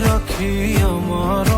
রাখি আমার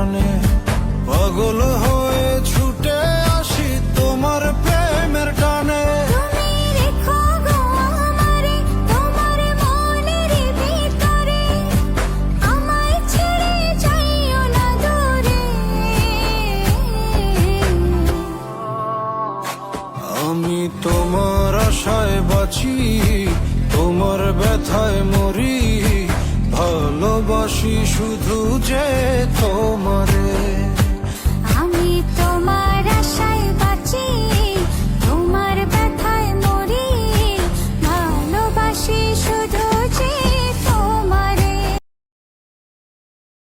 প্রাণে পাগল হয়ে ছুটে আসি তোমার প্রেমের টানে। আমি তোমার আশায় বাঁচি তোমার ব্যথায় মরি। ভালোবাসি শুধু যে তোমারে